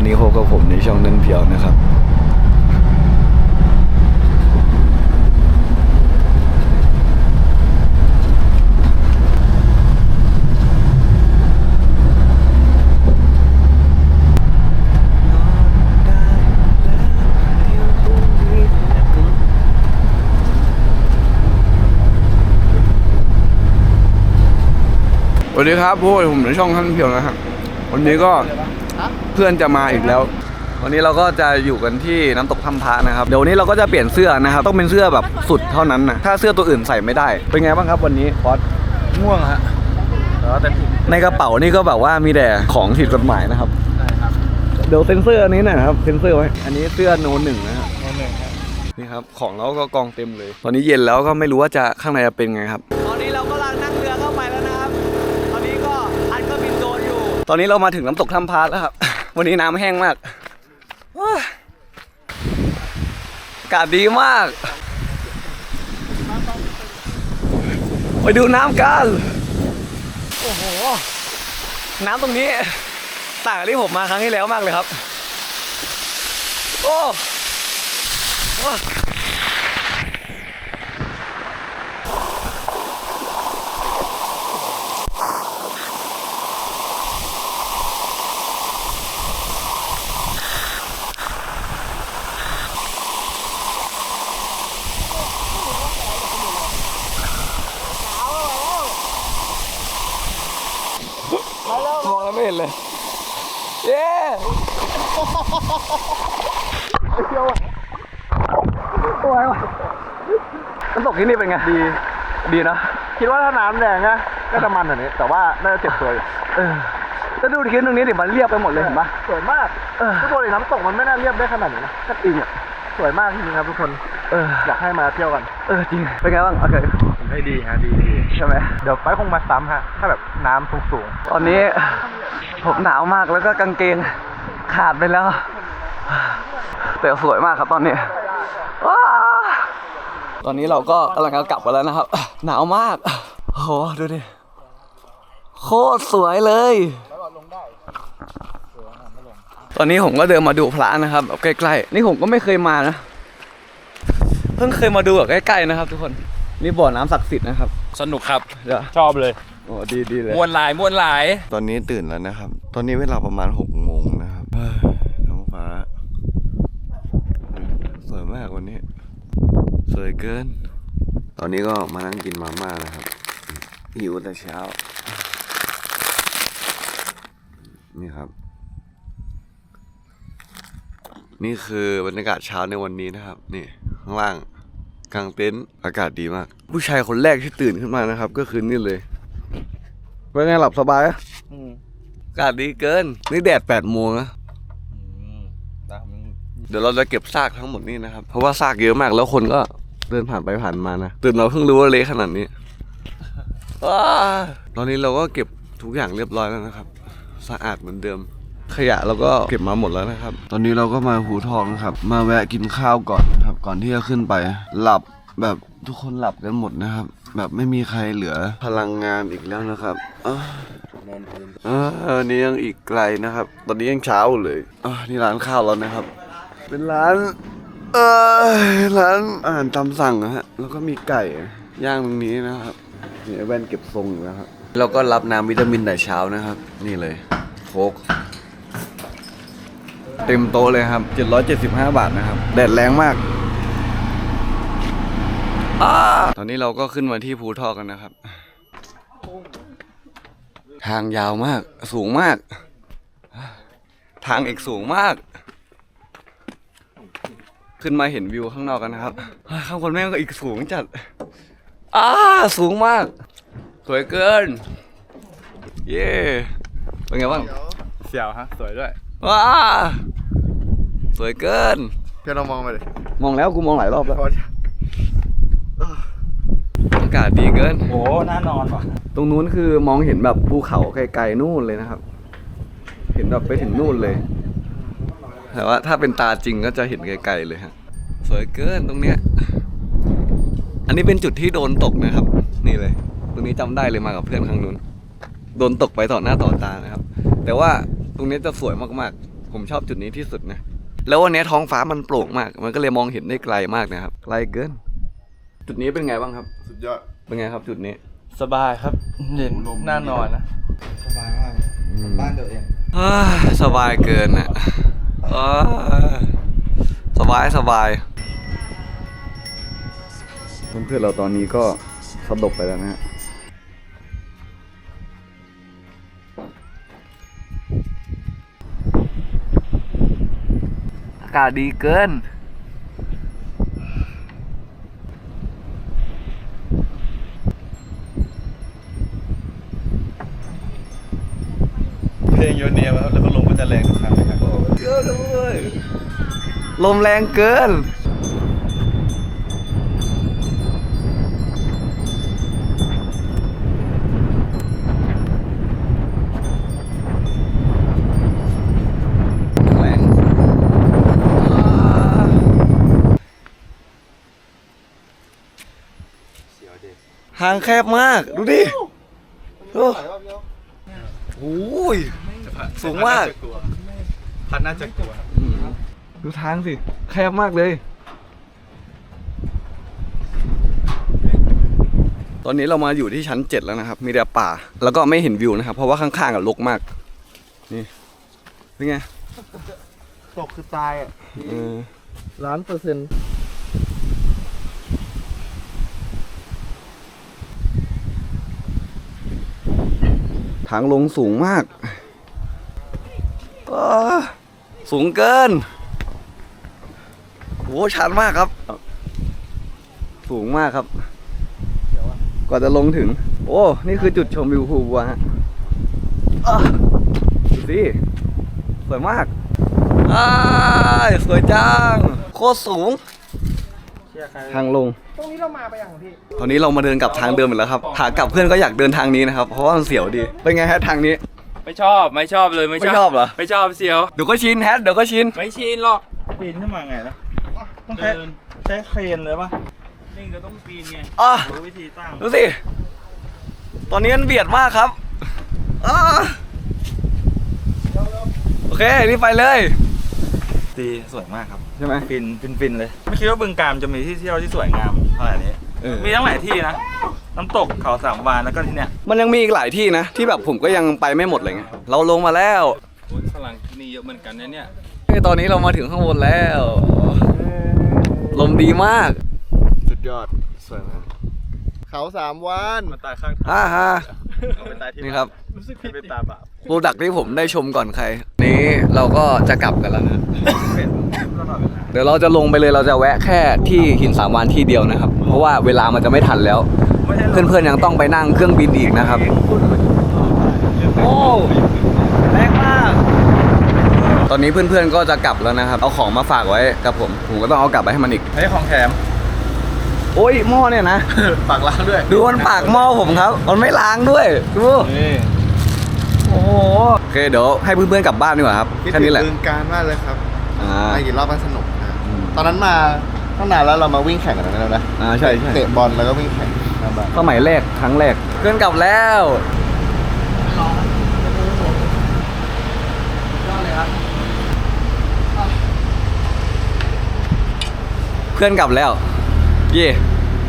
วันนี้พบกับผมในช่องนั้นเพียวนะครับ สวัสดีครับพวกผมในช่องท่านเพียวนะครับ วันนี้ก็ พื่อนจะมาอีกแล้ว วันนี้เราก็จะอยู่กันที่น้ำตกถ้ำพระนะครับ เดี๋ยววันนี้เราก็จะเปลี่ยนเสื้อนะครับ ต้องเป็นเสื้อแบบสุดเท่านั้นนะถ้าเสื้อตัวอื่นใส่ไม่ได้ เป็นไงบ้างครับวันนี้ฟอสง่วงฮะแต่ว่าเต็มที่ในกระเป๋านี่ก็แบบว่ามีแต่ของผิดกฎหมายนะครับใช่ครับเดี๋ยวเซ็นเซอร์อันนี้หนะครับเซ็นเซอร์ไว้ อันนี้เสื้อโนหนึ่งนะครับโมหนึ่งครับนี่ครับของเราก็กองเต็มเลย ตอนนี้เย็นแล้วก็ไม่รู้ว่าจะข้างในจะเป็นไงครับ ตอนนี้เรากำลังนั่งเรือเข้าไปแล้วนะครับ ตอนนี้ก็อันก็บินโดรนอยู่ ตอนนี้เรามาถึงน้ำตกถ้ำพาแล้วครับ วันนี้น้ำแห้งมากว้าอากาศดีมาก ไปดูน้ำกัน โอ้โห น้ำตรงนี้ต่างกับที่ผมมาครั้งที่แล้วมากเลยครับ โอ้โอ้มองแล้ว ไม่เห็นเลย เย้โอ้ยว่ะน้ำตกที่นี่เป็นไง ดี ดีนะ คิดว่าถ้าน้ำแดงนะก็จะมันแบบนี้ แต่ว่าน่าจะเจ็บตัวอยู่เออแล้วดูดิคิดตรงนี้ดิมันเรียบไปหมดเลยเห็นปะสวยมากเออทุกคนเลยน้ำตกมันไม่น่าเรียบได้ขนาดนี้นะก็จริงอะสวยมากจริงๆครับทุกคนเอออยากให้มาเที่ยวกัน เออจริง เป็นไงบ้างโอเคให้ดีฮะดีดีใช่ไหมเดี๋ยวไปคงมาซ้ำฮะ ถ้าแบบน้ำสูงตอนนี้ ผมหนาวมากแล้วก็กางเกงขาดไปแล้ว แต่สวยมากครับตอนนี้ว้าตอนนี้เราก็กำลังจะกลับกันแล้วนะครับ หนาวมากโอ้โหดูดิโคตรสวยเลยตอนนี้ผมก็เดินมาดูพระนะครับแบบใกล้ๆ นี่ผมก็ไม่เคยมานะ เพิ่งเคยมาดูแบบใกล้ๆนะครับ ทุกคน นี่บ่อน้ำศักดิ์สิทธิ์นะครับ สนุกครับเดี๋ยวชอบเลย โอ้ดีดีเลย มวนหลายมวนหลาย ตอนนี้ตื่นแล้วนะครับ ตอนนี้เวลาประมาณหกโมงนะครับเฮ้ยท้องฟ้า สวยมากวันนี้ สวยเกิน ตอนนี้ก็มานั่งกินมาม่านะครับ หิวแต่เช้า นี่ครับ นี่คือบรรยากาศเช้าในวันนี้นะครับ นี่ข้างล่างกลางเต็นท์อากาศดีมาก ผู้ชายคนแรกที่ตื่นขึ้นมานะครับ ก็คือนี่เลย เป็นไงหลับสบายอะอากาศดีเกิน นี่แดดแปดโมงนะเดี๋ยวเราจะเก็บซากทั้งหมดนี่นะครับ เพราะว่าซากเยอะมากแล้วคนก็เดินผ่านไปผ่านมานะ ตื่นเราเพิ่งรู้ว่าเละขนาดนี้ว้าตอนนี้เราก็เก็บทุกอย่างเรียบร้อยแล้วนะครับ สะอาดเหมือนเดิม ขยะเราก็เก็บมาหมดแล้วนะครับ ตอนนี้เราก็มาหูทองนะครับ มาแวะกินข้าวก่อนนะครับ ก่อนที่จะขึ้นไป หลับแบบทุกคนหลับกันหมดนะครับ แบบไม่มีใครเหลือพลังงานอีกแล้วนะครับอ้าวเออนี่ยังอีกไกลนะครับ ตอนนี้ยังเช้าเลยอ่านี่ร้านข้าวแล้วนะครับ เป็นร้าน เออร้านอาหารตามสั่งนะฮะ แล้วก็มีไก่ย่างตรงนี้นะครับนี่ไอ้แว่นเก็บทรงอยู่นะครับเราก็รับน้ำวิตามินแต่เช้านะครับ นี่เลยโคกเต็มโต๊ะเลยครับ 775 บาทนะครับ แดดแรงมาก ตอนนี้เราก็ขึ้นมาที่ภูทอกกันนะครับ ทางยาวมาก สูงมาก ทางอีกสูงมาก ขึ้นมาเห็นวิวข้างนอกกันนะครับเฮ้ยข้างบนแม่งก็อีกสูงจัดอ้าสูงมาก สวยเกิน เย้เป็นไงบ้างเสียวฮะ สวยด้วย ว้า สวยเกิน เพื่อนเรามองไปเลย มองแล้วกูมองหลายรอบแล้วอากาศดีเกิน โอ้น่านอนว่ะตรงนู้นคือมองเห็นแบบภูเขาไกลๆนู่นเลยนะครับ เห็นแบบไปถึงนู่นเลย แต่ว่าถ้าเป็นตาจริงก็จะเห็นไกลๆเลยฮะ สวยเกินตรงเนี้ย อันนี้เป็นจุดที่โดนตกนะครับ นี่เลย ตรงนี้จำได้เลยมากับเพื่อนครั้งนู้น โดนตกไปต่อหน้าต่อตานะครับ แต่ว่าตรงนี้จะสวยมากผมชอบจุดนี้ที่สุดนะ แล้ววันนี้ท้องฟ้ามันโปร่งมาก มันก็เลยมองเห็นได้ไกลมากนะครับ ไกลเกิน จุดนี้เป็นไงบ้างครับ สุดยอด เป็นไงครับจุดนี้ สบายครับเย็นลม น่านอนนะสบายมากบ้านตัวเอง อ้าสบายเกินอะอ้าสบายสบายเพื่อนๆเราตอนนี้ก็สลบไปแล้วนะฮะอากาศดีเกิน เพลงโยเนียครับแล้วก็ลมก็จะแรงทุกครั้งนะครับ เยอะด้วย ลมแรงเกิน แรงอ่าเสียวเด็กทางแคบมาก ดูดิโอ้โหยสูงมาก พันน่าจะกลัวอืม ดูทางสิ แคบมากเลย ตอนนี้เรามาอยู่ที่ชั้นเจ็ดแล้วนะครับ มีแต่ป่า แล้วก็ไม่เห็นวิวนะครับ เพราะว่าข้างๆกับรกมาก นี่ เป็นไง ตกคือตายอะเออล้านเปอร์เซ็นต์ทางลงสูงมากอ้าสูงเกิน โหชันมากครับ สูงมากครับกว่าจะลงถึง โอ้ นี่คือจุดชมวิวภูบัวฮะอะดูสิสวยมากอ้ายสวยจัง โคตรสูงเชื่อใครทางลง ตรงนี้เรามาไปอย่างพี่ ตอนนี้เรามาเดินกลับทางเดิมอีกแล้วครับขากลับเพื่อนก็อยากเดินทางนี้นะครับ เพราะว่ามันเสียวดี เป็นไงฮะทางนี้ ไม่ชอบ ไม่ชอบเลย ไม่ไม่ชอบเหรอ ไม่ชอบเสียว เดี๋ยวก็ชินแฮทเดี๋ยวก็ชิน ไม่ชินหรอกปีนขึ้นมาไงนะ ต้องใช้เดิน ใช้เครนเลยปะนี่ก็ต้องปีนไงอะรู้วิธีตั้งดูสิ ตอนนี้มันเบียดมากครับอะโอเค นี่ไปเลย ดีสวยมากครับ ใช่ไหมฟินฟินฟินเลย ไม่คิดว่าบึงการจะมีที่เที่ยวที่สวยงามขนาดนี้ เออ มีทั้งหลายที่นะ น้ำตกเขาสามวานแล้วก็ที่เนี้ยมันยังมีอีกหลายที่นะ ที่แบบผมก็ยังไปไม่หมดเลยไงเราลงมาแล้ว โอ้ยฝรั่งที่นี่เยอะเหมือนกันนะเนี่ยนี่ตอนนี้เรามาถึงข้างบนแล้ว ลมดีมากสุดยอดสวยมากเขาสามวันมาตายข้างทางฮ่าฮ่าเอาไปตายที่นี่ครับ รู้สึกผิดเป็นตาบาปโปรดักที่ผมได้ชมก่อนใคร นี้เราก็จะกลับกันแล้วนะ เป็นตลอดเวลาเดี๋ยวเราจะลงไปเลยเราจะแวะแค่ที่หินสามวานที่เดียวนะครับ เพราะว่าเวลามันจะไม่ทันแล้ว ไม่ใช่เพื่อนๆยังต้องไปนั่งเครื่องบินอีกนะครับโอ้แรงมาก ตอนนี้เพื่อนๆก็จะกลับแล้วนะครับ เอาของมาฝากไว้กับผม ผมก็ต้องเอากลับไปให้มันอีกไม่ใช่ของแถม โอ้ยหม้อเนี่ยนะปากล้างด้วย ดูมันปากหม้อผมครับ มันไม่ล้างด้วย ดู นี่โอ้โหโอเคเดี๋ยวให้เพื่อนๆกลับบ้านดีกว่าครับ คิดแค่ถึงนี้แหละ บึงการมากเลยครับอ่า มากี่รอบก็สนุกนะอืมตอนนั้นมาตั้งนานแล้วเรามาวิ่งแข่งกันแล้วนะอ่าใช่ใช่เตะบอลแล้วก็วิ่งแข่งหน้าบ้านสมัยแรกครั้งแรก เพื่อนกลับแล้ว เพื่อนกลับแล้ว เย่